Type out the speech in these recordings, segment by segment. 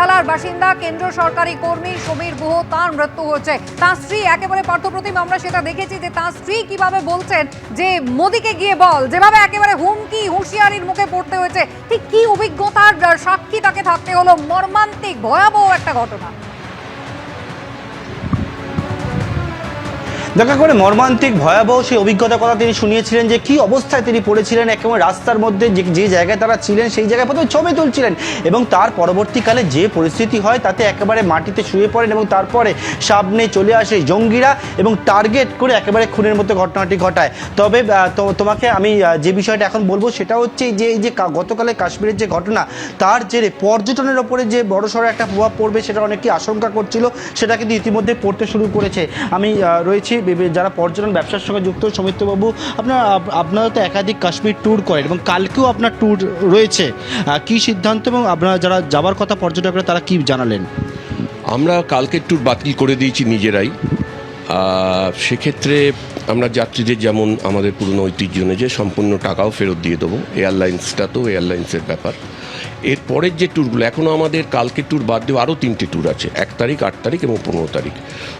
বেহালার বাসিন্দা কেন্দ্র সরকারি কর্মী সমীর গুহ, তার মৃত্যু হয়েছে। তার স্ত্রী একেবারে পার্থপ্রতিম আমরা সেটা দেখেছি যে তার স্ত্রী কীভাবে বলছেন যে, মোদীকে গিয়ে বল। যেভাবে একেবারে হুমকি, হুঁশিয়ারির মুখে পড়তে হয়েছে। ঠিক কি অভিজ্ঞতার সাক্ষী তাকে থাকতে হলো? মর্মান্তিক, ভয়াবহ একটা ঘটনা। দেখা করে মর্মান্তিক, ভয়াবহ সেই অভিজ্ঞতার কথা তিনি শুনিয়েছিলেন যে কি অবস্থায় তিনি পড়েছিলেন, একেবারে রাস্তার মধ্যে যে যে জায়গায় তারা ছিলেন, সেই জায়গায় প্রথমে ছবি তুলছিলেন এবং তার পরবর্তীকালে যে পরিস্থিতি হয় তাতে একেবারে মাটিতে শুয়ে পড়েন এবং তারপরে সামনে চলে আসে জঙ্গিরা এবং টার্গেট করে একেবারে খুনের মতো ঘটনাটি ঘটায়। তবে তোমাকে আমি যে বিষয়টা এখন বলব সেটা হচ্ছে যে, এই যে গতকালে কাশ্মীরের যে ঘটনা, তার জেরে পর্যটনের ওপরে যে বড়সড় একটা প্রভাব পড়বে সেটা অনেকে আশঙ্কা করছিল সেটা কিন্তু ইতিমধ্যে পড়তে শুরু করেছে। আমি রয়েছি যারা পর্যটন ব্যবসার সঙ্গে যুক্ত, সৌমিত্রবাবু, আপনার আপনারা তো একাধিক কাশ্মীর ট্যুর করেন এবং কালকেও আপনার ট্যুর রয়েছে। কি সিদ্ধান্ত এবং আপনারা যারা যাবার কথা পর্যটকরা, তারা কি জানালেন? আমরা কালকের ট্যুর বাতিল করে দিয়েছি নিজেরাই। সেক্ষেত্রে আমরা যাত্রীদের যেমন আমাদের পুরনো ঐতিহ্য অনুযায়ী সম্পূর্ণ টাকাও ফেরত দিয়ে দেবো। এয়ারলাইন্সটা তো এয়ারলাইন্সের ব্যাপার। এর পরের যে ট্যুরগুলো এখনও আমাদের কালকের ট্যুর বাদ দিয়ে আরও তিনটে ট্যুর আছে এক তারিখ আট তারিখ এবং পনেরো তারিখ।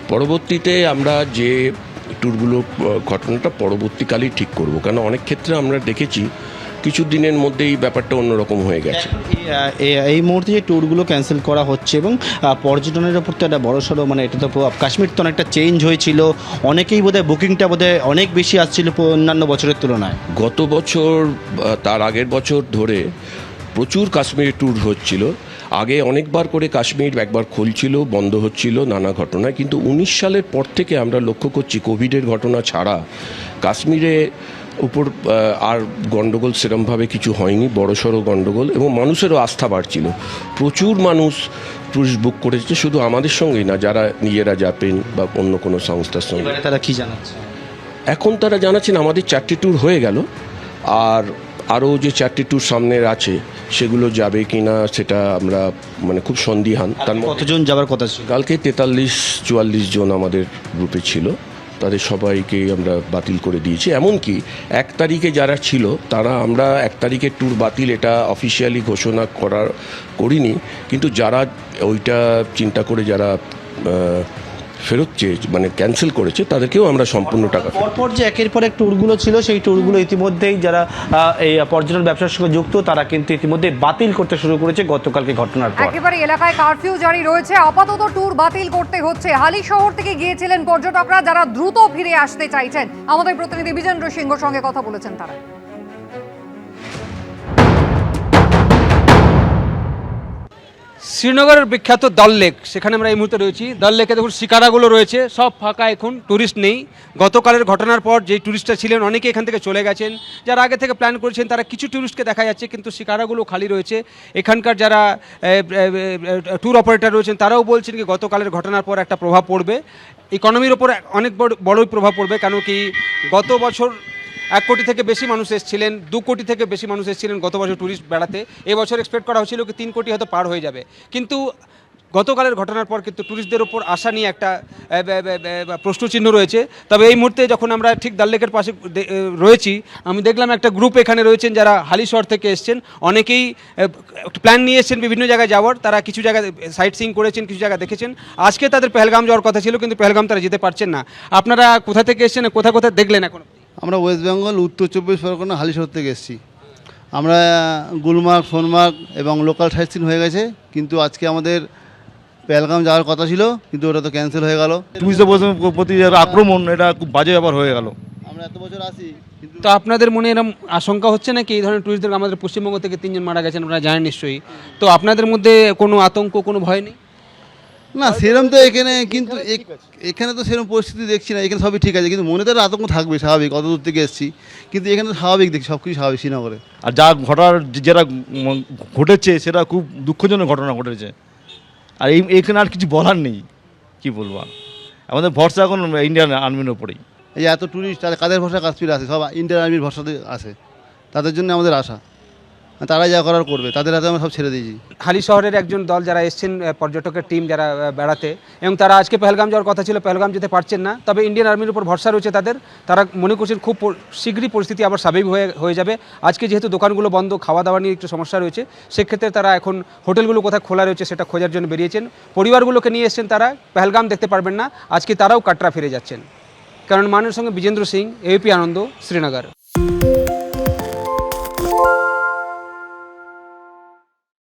পরবর্তীতে আমরা যে ট্যুরগুলো ঘটনাটা পরবর্তীকালেই ঠিক করব কেন অনেক ক্ষেত্রে আমরা দেখেছি কিছু দিনের মধ্যেই ব্যাপারটা অন্যরকম হয়ে গেছে। এই মুহূর্তে যে ট্যুরগুলো ক্যান্সেল করা হচ্ছে এবং পর্যটনের ওপর তো একটা বড়সড় মানে এটা তো প্রভাব কাশ্মীর তো অনেকটা চেঞ্জ হয়েছিল অনেকেই বোধহয় বুকিংটা বোধহয় অনেক বেশি আসছিল অন্যান্য বছরের তুলনায়। গত বছর তার আগের বছর ধরে প্রচুর কাশ্মীরে ট্যুর হচ্ছিল। আগে অনেকবার করে কাশ্মীর একবার খুলছিল বন্ধ হচ্ছিল নানা ঘটনায়। কিন্তু উনিশ সালের পর থেকে আমরা লক্ষ্য করছি কোভিডের ঘটনা ছাড়া কাশ্মীরে উপর আর গণ্ডগোল সেরমভাবে কিছু হয়নি বড়সড় গণ্ডগোল এবং মানুষেরও আস্থা বাড়ছিল। প্রচুর মানুষ ট্যুরিস্ট বুক করেছে শুধু আমাদের সঙ্গেই না যারা নিজেরা যাবেন বা অন্য কোনো সংস্থার সঙ্গে। তারা কি জানাচ্ছে? এখন তারা জানাচ্ছেন আমাদের চারটি ট্যুর হয়ে গেল। আর আরও যে চারটি ট্যুর সামনের আছে সেগুলো যাবে কি না সেটা আমরা মানে খুব সন্দিহান। তার মধ্যে কতজন যাবার কথা ছিল? কালকে তেতাল্লিশ চুয়াল্লিশ জন আমাদের গ্রুপে ছিল। তাদের সবাইকে আমরা বাতিল করে দিয়েছি। এমনকি এক তারিখে যারা ছিল তারা আমরা এক তারিখের ট্যুর বাতিল এটা অফিসিয়ালি ঘোষণা করার করিনি। কিন্তু যারা ওইটা চিন্তা করে যারা ফেরত চেয়ে মানে ক্যান্সেল করেছে তাদেরকেও আমরা সম্পূর্ণ টাকা পরপর যে একের পর এক ট্যুরগুলো ছিল সেই ট্যুরগুলো ইতিমধ্যেই যারা এই পর্যটন ব্যবসার সঙ্গে যুক্ত তারা কিন্তু ইতিমধ্যে বাতিল করতে শুরু করেছে গতকালকে ঘটনার পর। একেবারে এলাকায় কারফিউ জারি রয়েছে। আপাতত ট্যুর বাতিল করতে হচ্ছে। হালি শহর থেকে গিয়েছিলেন পর্যটকরা যারা দ্রুত ফিরে আসতে চাইছেন। আমাদের প্রতিনিধি বিজেন্দ্র সিংহর সঙ্গে কথা বলেছেন তারা। শ্রীনগরের বিখ্যাত দল লেক, সেখানে আমরা এই মুহূর্তে রয়েছি। দল লেকে দেখুন, শিকারাগুলো রয়েছে, সব ফাঁকা এখন ট্যুরিস্ট নেই। গতকালের ঘটনার পর যেই ট্যুরিস্টরা ছিলেন, অনেকে এখান থেকে চলে গেছেন। যারা আগে থেকে প্ল্যান করেছেন, তারা কিছু ট্যুরিস্টকে দেখা যাচ্ছে, কিন্তু শিকারাগুলো খালি রয়েছে। এখানকার যারা ট্যুর অপারেটর রয়েছেন, তারাও বলছেন কি, গতকালের ঘটনার পর একটা প্রভাব পড়বে। ইকোনমির ওপর অনেক বড়, বড়ই প্রভাব পড়বে কেন কি গত বছর এক কোটি থেকে বেশি মানুষ এসেছিলেন, দু কোটি থেকে বেশি মানুষ এসেছিলেন গত বছর ট্যুরিস্ট বেড়াতে। এবছর এক্সপেক্ট করা হচ্ছিল কি তিন কোটি হয়তো পার হয়ে যাবে। কিন্তু গতকালের ঘটনার পর কিন্তু ট্যুরিস্টদের ওপর আশা নিয়ে একটা প্রশ্নচিহ্ন রয়েছে। তবে এই মুহূর্তে যখন আমরা ঠিক দাল লেকের পাশে রয়েছি, আমি দেখলাম একটা গ্রুপ এখানে রয়েছেন যারা হালিশহর থেকে এসছেন। অনেকেই প্ল্যান নিয়ে এসছেন বিভিন্ন জায়গায় যাওয়ার। তারা কিছু জায়গায় সাইট সিং করেছেন, কিছু জায়গা দেখেছেন। আজকে তাদের পেহেলগাম যাওয়ার কথা ছিল, কিন্তু পেহেলগাম তারা যেতে পারছেন না। আপনারা কোথা থেকে এসছেন কোথা কোথায় দেখলেন এখন? আমরা ওয়েস্ট বেঙ্গল উত্তর চব্বিশ পরগনা হালিশহর থেকে এসেছি। আমরা গুলমার্গ সোনমার্গ এবং লোকাল সাইট সিন হয়ে গেছে কিন্তু আজকে আমাদের পেলগাম যাওয়ার কথা ছিল কিন্তু ওটা তো ক্যান্সেল হয়ে গেল। টুরিস্টদের প্রতি আক্রমণ এটা খুব বাজে ব্যাপার হয়ে গেল। আমরা এত বছর আসি তো আপনাদের মনে এরকম আশঙ্কা হচ্ছে নাকি? এই ধরনের টুরিস্টদের আমাদের পশ্চিমবঙ্গ থেকে তিনজন মারা গেছেন আপনারা জানেন নিশ্চয়ই। তো আপনাদের মধ্যে কোনো আতঙ্ক কোনো ভয় নেই? না সেরম তো এখানে কিন্তু এখানে তো সেরকম পরিস্থিতি দেখছি না এখানে সবই ঠিক আছে কিন্তু মনে তো আতঙ্ক থাকবে স্বাভাবিক অত দূর থেকে এসেছি। কিন্তু এখানে তো স্বাভাবিক দেখছি সব কিছু স্বাভাবিক শ্রীনগরে। আর যা ঘটার যে- যেটা ঘটেছে সেটা খুব দুঃখজনক ঘটনা ঘটেছে। আর এই এখানে আর কিছু বলার নেই কি বলব আর। আমাদের ভরসা এখন ইন্ডিয়ান আর্মির ওপরেই। এই এত ট্যুরিস্ট আর কাদের ভরসা কাশ্মীর আছে? সব ইন্ডিয়ান আর্মির ভরসাতে আসে তাদের জন্য আমাদের আশা। তারা যা করার করবে, তাদের হাতে আমরা সব ছেড়ে দিয়েছি। হালি শহরের একজন দল যারা এসছেন পর্যটকের টিম যারা বেড়াতে, এবং তারা আজকে পেহেলগাম যাওয়ার কথা ছিল, পেহেলগাম যেতে পারছেন না, তবে ইন্ডিয়ান আর্মির উপর ভরসা রয়েছে তাদের। তারা মনে করছেন খুব শীঘ্রই পরিস্থিতি আবার স্বাভাবিক হয়ে হয়ে যাবে। আজকে যেহেতু দোকানগুলো বন্ধ খাওয়া দাওয়া নিয়ে একটু সমস্যা রয়েছে, সেক্ষেত্রে তারা এখন হোটেলগুলো কোথায় খোলা রয়েছে সেটা খোঁজার জন্য বেরিয়েছেন। পরিবারগুলোকে নিয়ে এসছেন তারা, পেহেলগাম দেখতে পারবেন না, আজকে তারাও কাটরা ফিরে যাচ্ছেন। কারণ মানুষের সঙ্গে বিজেন্দ্র সিং এপি আনন্দ শ্রীনগর।